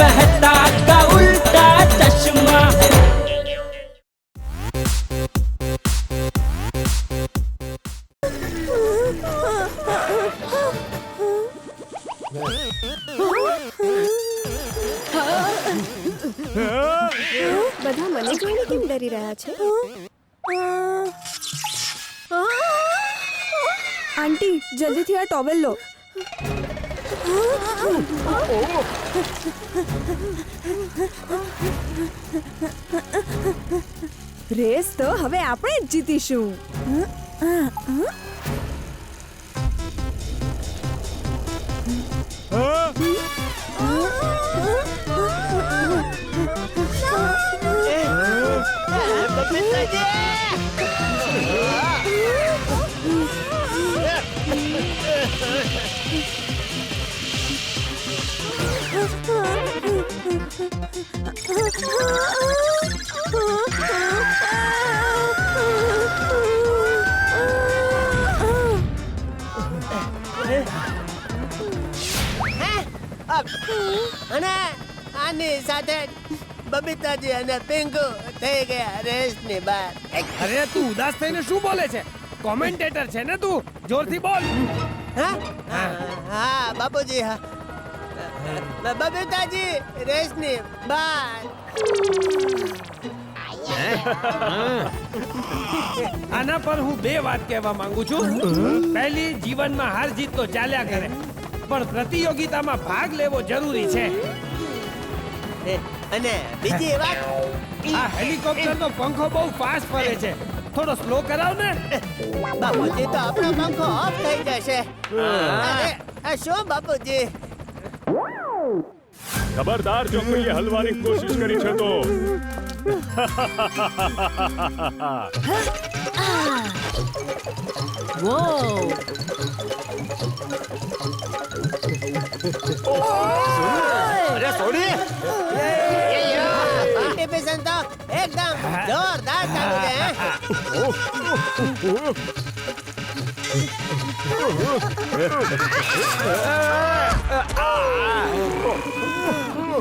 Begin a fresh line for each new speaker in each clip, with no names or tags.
मेहता का उल्टा चश्मा
બધા મને જોઈને કેમ ડરી રહ્યા છે
આંટી જલ્દીથી આ ટોવેલ લો રેસ તો હવે આપણે જ જીતીશું
અને આની સાથે બબીતાજી અને પિંકુ થઈ ગયા રેસની બહાર.
અરે તું ઉદાસ થઈને શું બોલે છે? કોમેન્ટેટર છે ને તું? જોરથી બોલ.
હા હા બાપુજી હા. બબીતાજી રેશની બહાર
આના પર હું બે વાત કહેવા માંગુ છું. પહેલી જીવનમાં હાર જીત તો ચાલ્યા કરે પણ પ્રતિયોગિતામાં ભાગ લેવો જરૂરી છે.
અને બીજી વાત? આ
હેલિકોપ્ટરનો પંખો બહુ ફાસ્ટ ફરે છે. થોડો સ્લો કરાવ ને.
બાપુજી તો આપણો પંખો ઓફ થઈ જશે.
અરે,
આ શું બાપુજી?
ખબરદાર જો કોઈએ હલવાની કોશિશ કરી છે તો
કોમ્પિટિશન તો એકદમ જોરદાર ચાલુ છે હે?
ઓ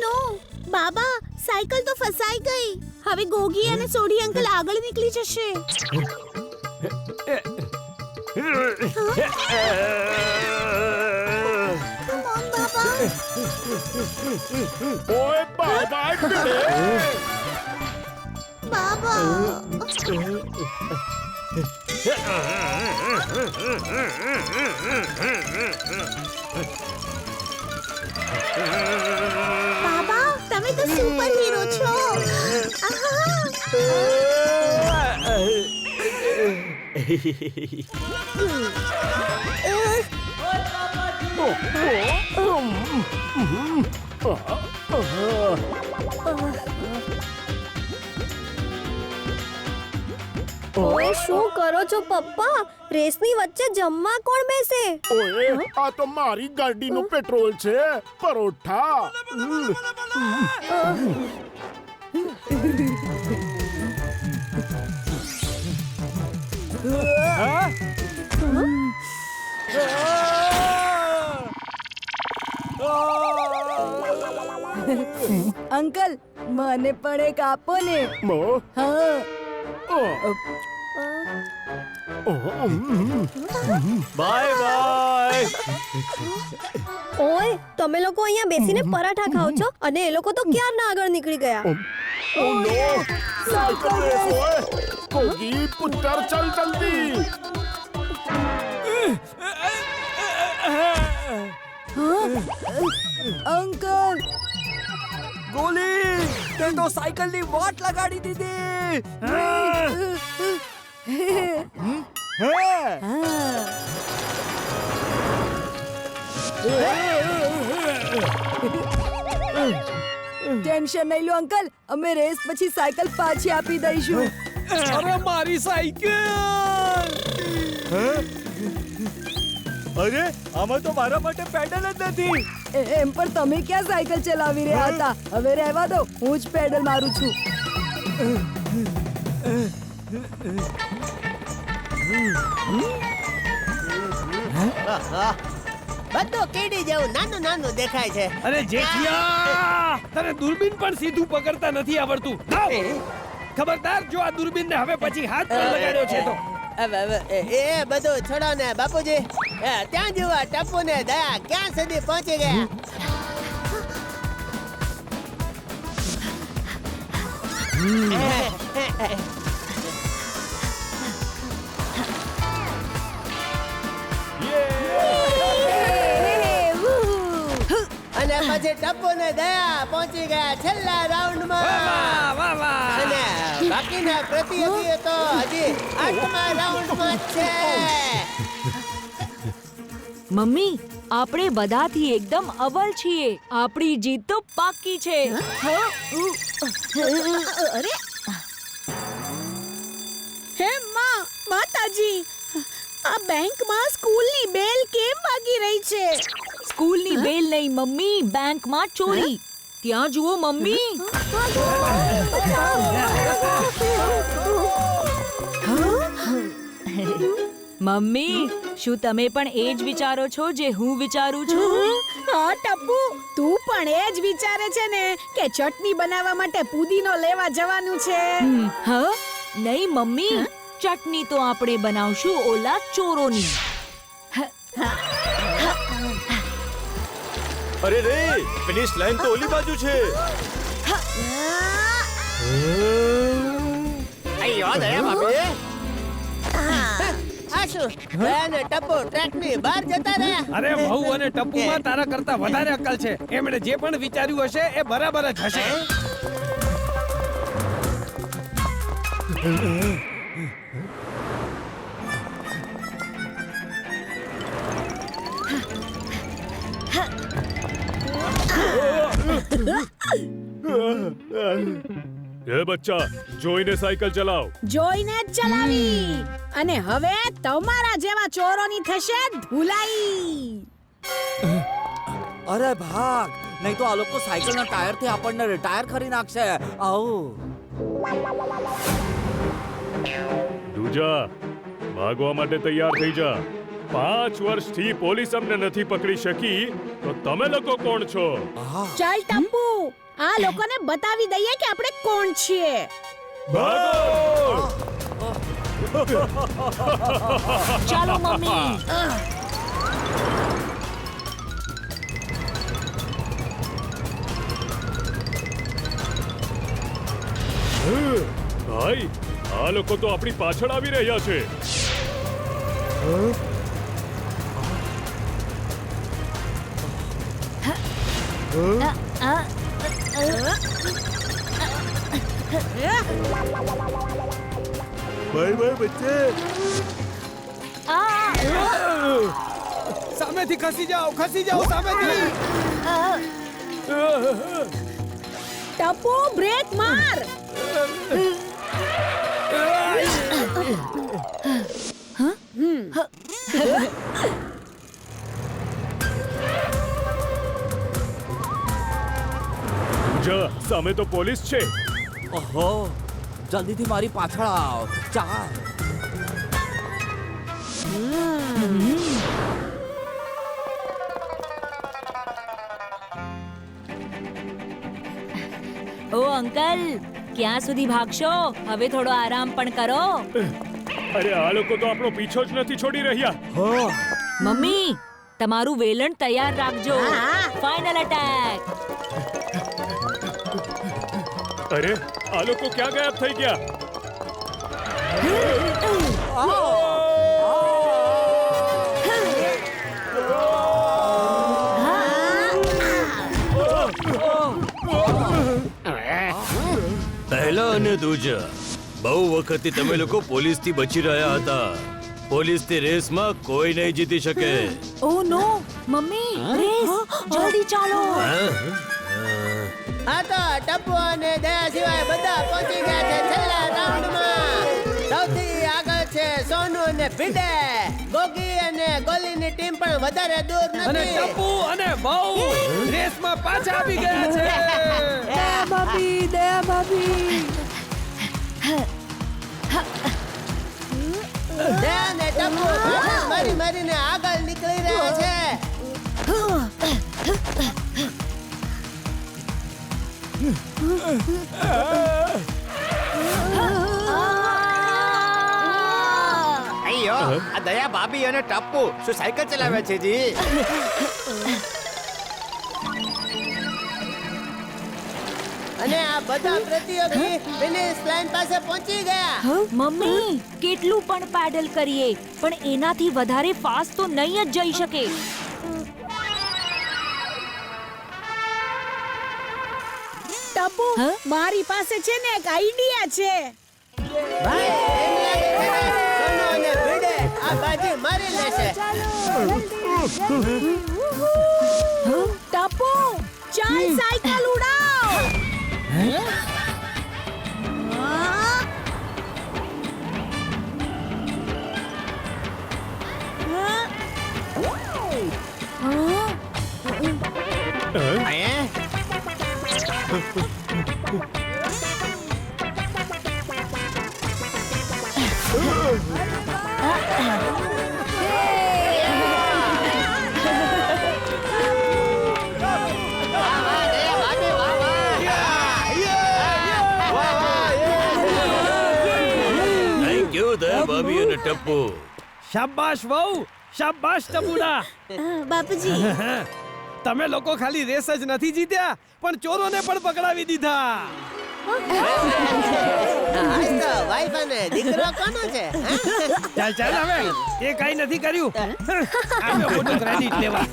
નો બાબા સાયકલ તો ફસાઈ ગઈ. હવે ગોગી અને સોઢી અંકલ આગળ નીકળી જશે.
બાબા.
બાબા તમે તો સુપર હીરો છો
ઓએ શું કરો છો પપ્પા રેસની વચ્ચે જમવા કોણ બેસે
ઓય આ તો મારી ગાડીનું પેટ્રોલ છે પરોઠા
અંકલ મને પણ એક આપો ને
મો
હા
બાય બાય
ઓય તમે લોકો અહીંયા બેસીને પરાઠા ખાઓ છો અને એ લોકો તો ક્યારના આગળ નીકળી ગયા
ઓ નો સાયકલ રેસ ઓય કોગી પુત્તર ચલ જલ્દી
અંકલ
ગોલી તે તો સાયકલની વોટ લગાડી દીધી
ટેન્શન નહીં લો અંકલ. અમે રેસ પછી સાયકલ પાછી આપી દઈશું.
અરે મારી સાયકલ!
અરે આમાં તો મારા માટે પેડલ જ નથી.
એમ પણ તમે ક્યાં સાયકલ ચલાવી રહ્યા હતા? હવે રહેવા દો હું જ પેડલ મારું છું.
બધું કીડી જેવું નાનું નાનું દેખાય છે.
અરે જેઠિયા તને દૂરબીન પણ સીધું પકડતા નથી આવડતું. લાવ. ખબરદાર જો આ દૂરબીન ને હવે પછી હાથ પર લગાડ્યો છે તો.
એ બધું છોડો ને બાપુજી. ત્યાં જેવા ટપુ ને દયા ક્યાં સુધી પહોંચી ગયા? અને પછી ટપ્પુ ને દયા પહોંચી ગયા છેલ્લા રાઉન્ડમાં. વાહ
વાહ વાહ અને
બાકીના પ્રતિયોગીઓ તો હજી આઠમા રાઉન્ડમાં છે.
મમ્મી આપણે બધાથી એકદમ અવલ છીએ. આપણી જીત તો પાકી છે.
અરે. હે માં માતાજી આ બેંકમાં સ્કૂલની બેલ કેમ વાગી રહી છે?
સ્કૂલની બેલ નહીં મમ્મી બેંકમાં ચોરી. ત્યાં જુઓ મમ્મી. મમ્મી શું તમે પણ એ જ વિચારો છો જે હું વિચારું છું?
હા ટપ્પુ. તું પણ એ જ વિચારે છે ને કે ચટણી બનાવવા માટે પુદીનો લેવા જવાનું છે.
હા હ? નહીં મમ્મી. ચટણી તો આપણે બનાવશું ઓલા ચોરોની.
અરે રે ફિનિશ લાઈન તો ઓલી બાજુ છે.
શું? દયા ને ટપ્પુ ટ્રેકની બહાર જતા રહ્યા.
અરે વહુ અને ટપ્પુમાં તારા કરતા વધારે અક્કલ છે. એમણે જે પણ વિચાર્યું હશે એ બરાબર જ હશે.
એ બચ્ચા જોઈને સાયકલ ચલાવ.
જોઈને જ ચલાવી. અને હવે તમારા જેવા ચોરોની થશે ધુલાઈ.
અરે ભાગ નહીં તો આ લોકો સાયકલના ટાયરથી આપણને રિટાયર કરી નાખશે. આવો.
દુજા ભાગવા માટે તૈયાર થઈ જા. પાંચ વર્ષથી પોલીસ અમને નથી પકડી શકી તો તમે લોકો કોણ છો?
ચાલ ટપ્પુ આ લોકોને બતાવી દઈએ કે આપણે કોણ છીએ.
ચાલો મમ્મી.
ભાઈ આ લોકો તો આપણી પાછળ આવી રહ્યા છે. อ
เออเออเอ
อไป
ไปไปเจ๊
อ้าเอ
อสามนาทีคาสิยาวคาสิยาวสามนาที
เออ
อปูเบรกมาร
દુજા સામે તો પોલીસ છે.
ઓહો જલ્દીથી મારી પાછળ આવ. ચાલ.
ઓ અંકલ ક્યાં સુધી ભાગશો? હવે થોડો આરામ પણ કરો.
અરે આ લોકો તો આપણો પીછો જ નથી છોડી રહ્યા.
મમ્મી તમારું વેલણ તૈયાર રાખજો.
હા.
ફાઇનલ અટેક
અરે આ લોકો ક્યાં ગાયબ થઈ ગયા?
પહેલા અને દૂજા. બહુ વખતથી તમે લોકો પોલીસથી બચી રહ્યા હતા. પોલીસની રેસમાં કોઈ નહીં જીતી શકે.
Oh no mummy race. જલ્દી ચાલો.
આ તો ટપ્પુ અને દયા સિવાય બધા પહોંચી ગયા છે છેલ્લા રાઉન્ડમાં. સૌથી આગળ છે સોનુ અને ભીડે. ગોગી અને ગોલીની ટીમ પણ વધારે દૂર અને નથી ટપ્પુ
અને બહુ રેસમાં પાછા આવી ગયા છે.
ભાભી દયા ભાભી.
દયા મારીને આગળ નીકળી રહ્યા છે.
અయ్యో આ દયા ભાભી અને ટપ્પુ શું સાયકલ ચલાવે છે જી?
અને આ બધા પ્રતિયોગી ફિનિશ લાઈન પાસે પહોંચી ગયા.
મમ્મી કેટલું પણ પેડલ કરીએ પણ એનાથી વધારે ફાસ્ટ તો નહીં જ જઈ શકે.
હા? મારી પાસે છે ને એક આઈડિયા છે.
ભાઈ એમ લાગે છે કે સોનુ અને ભીડે આ બાજી મારી લેશે
ટપુ ચાલ સાયકલ
અહીંયા
થેન્ક યુ દયા ભાભી અને ટપ્પુ
શાબાશ વહુ શાબાશ ટબુડા અ,
બાપુજી
તમે લોકો ખાલી રેસ જ નથી જીત્યા પણ ચોરોને પણ પકડાવી દીધા.
આજ તો વાઈફ અને દીકરો કોનો છે
ચાલ ચાલ હવે. એ કઈ નથી કર્યું. આવ્યો મોટું ક્રેડિટ લેવા.